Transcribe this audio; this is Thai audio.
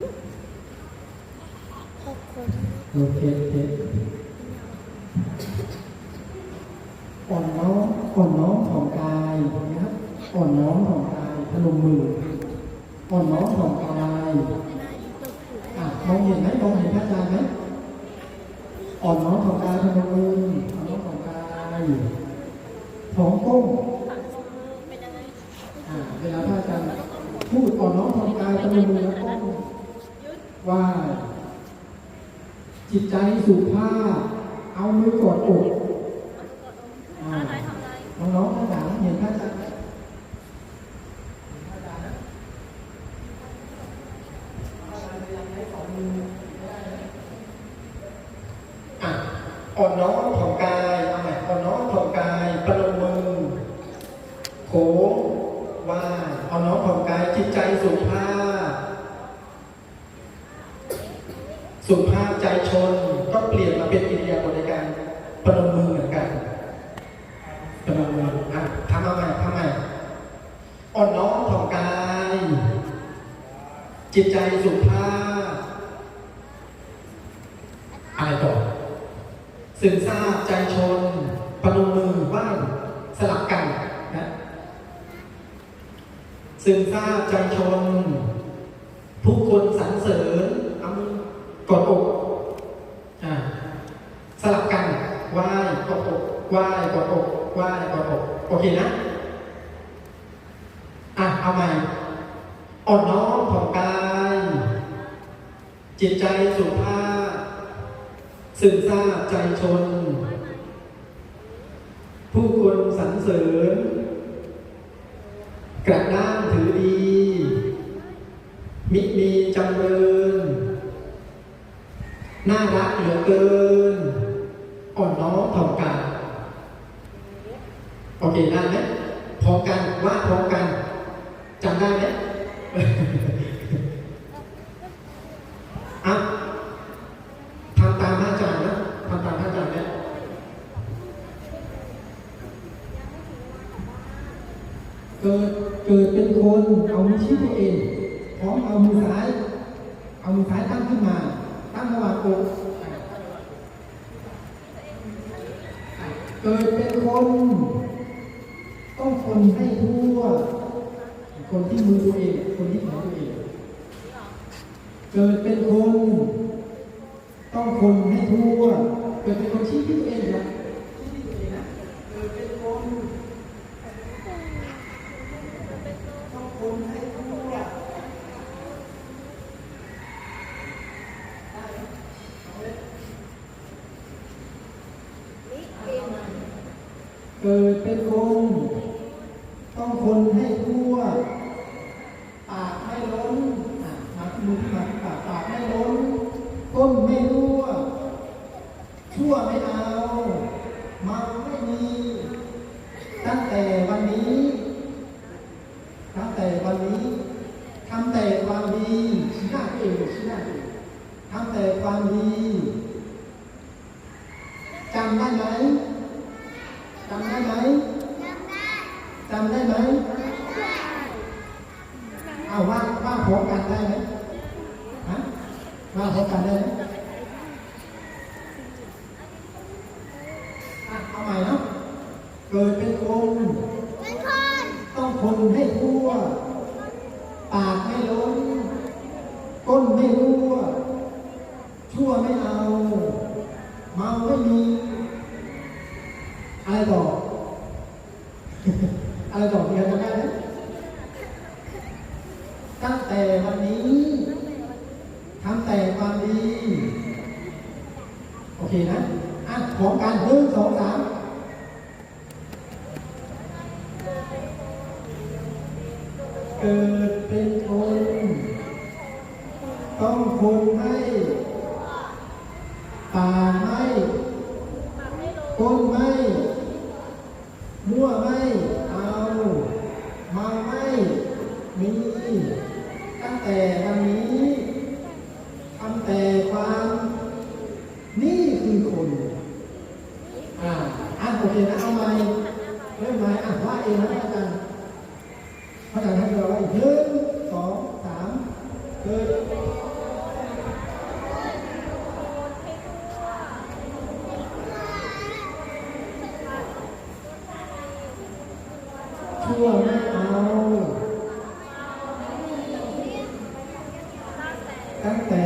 โอเคโอเคอ่อนน้อมอ่อนน้อมของกายนะครับอ่อนน้อมของกายพนมมืออ่อนน้อมของกายอะมองเห็นไหมมองเห็นพระอาจารย์ไหมอ่อนน้อมของกายพนมมืออ่อนน้อมของกายท้องก้ม เป็นยังไง อ่าเวลาพระอาจารย์พูดอ่อนน้อมของกายพนมมือแล้วก้มไห ว่า จิตใจสุภาพ เอามือกอดอกอ่อะไรทำอะไรน้องๆข้างหลังเห็นพระอาจารย์ไหมอะอ่อนน้อมถ่อมกายเอาใหม่อ่อนน้อมถ่อมกายประนมมือโค้งว่าอ่อนน้อมถ่อมกายจิตใจสุภาพ สุภาพใจชนก็เปลี่ยนมาเป็นอิริยาบถในการประนมมือเหมือนกันประนมมืออะทำมาใหม่ทำใหม่อ่อนน้อมถ่อมกาย จิตใจสุภาพ อะไรต่อซึมซาบใจชนประนมมือไหว้สลับกันนะซึมซาบใจชนผู้คนสรรเสริญ กดอกอ่าสลับกันไหว้กดอกไหว้กดอกไหว้กดอก โอเคนะ อะ เอาใหม่อ่อนน้อมของกาย จิตใจสุภาพซึมซาบใจชน ผู้คนสรรเสริญกระด้า น่ารักเหลือเกิน อ่อนน้อมถ่อมกาโอเคได้ไหมพร้อมกันว่าพร้อมกันจำได้ไหมอะทำตามพระอาจารย์นะทำตามพระอาจารย์นะเกิดเกิดเป็นคนเอามือชี้ตัวเองพร้อมเอามือซ้าย เอามือซ้ายตั้งขึ้นมา ตั้งระหว่างอกเกิดเป็นคน ต้องคนให้ทั่ว คนที่มือตัวเอง คนที่แขนตัวเอง เกิดเป็นคน ต้องคนให้ทั่ว เกิดเป็นคนชี้ที่ตัวเองครับที่ตัวเองนะ เกิดเป็นคน ต้องคนให้ทั่ว เกิดเป็นคนต้องคนให้ทั่ว ปากไม่ล้นอะมัดมือมัดปากปากไม่ล้นก้นไม่รั่ว ชั่วไม่เอาเมาไม่มี ตั้งแต่วันนี้ ตั้งแต่วันนี้ทำแต่ความดีชี้หน้าตัวเองชี้หน้าตัวเองทำแต่ความดีจำได้ไหม จำได้ไหม จำได้ไหม เอาว่าว่าพร้อมกันได้ไหมฮะว่าพร้อมกันได้ไหมอะเอาใหม่นะเกิดเป็นคนต้องคนให้ทั่ว ปากไม่ล้นก้นไม่รั่ว ชั่วไม่เอา เมาไม่มี อะไรต่อ อะไรต่อมีใครจำได้ไหม ตั้งแต่วันนี้ทำแต่ความดี โอเคนะอะพร้อมกันหนึ่งสองสามเกิดเป็นคน ต้องคนให้ป่าไม่ก้นไม่ น ตั้งแต่วันนี้ทำแต่ความนี่คือคน อ่าอะโอเคนะเอาไหมเริ่มไหมอะว่าเองนะอาจารย์อาจารย์ให้เราว่าหนึ่งสองสามเกิดทั่วหน้เอา ตั้งแต่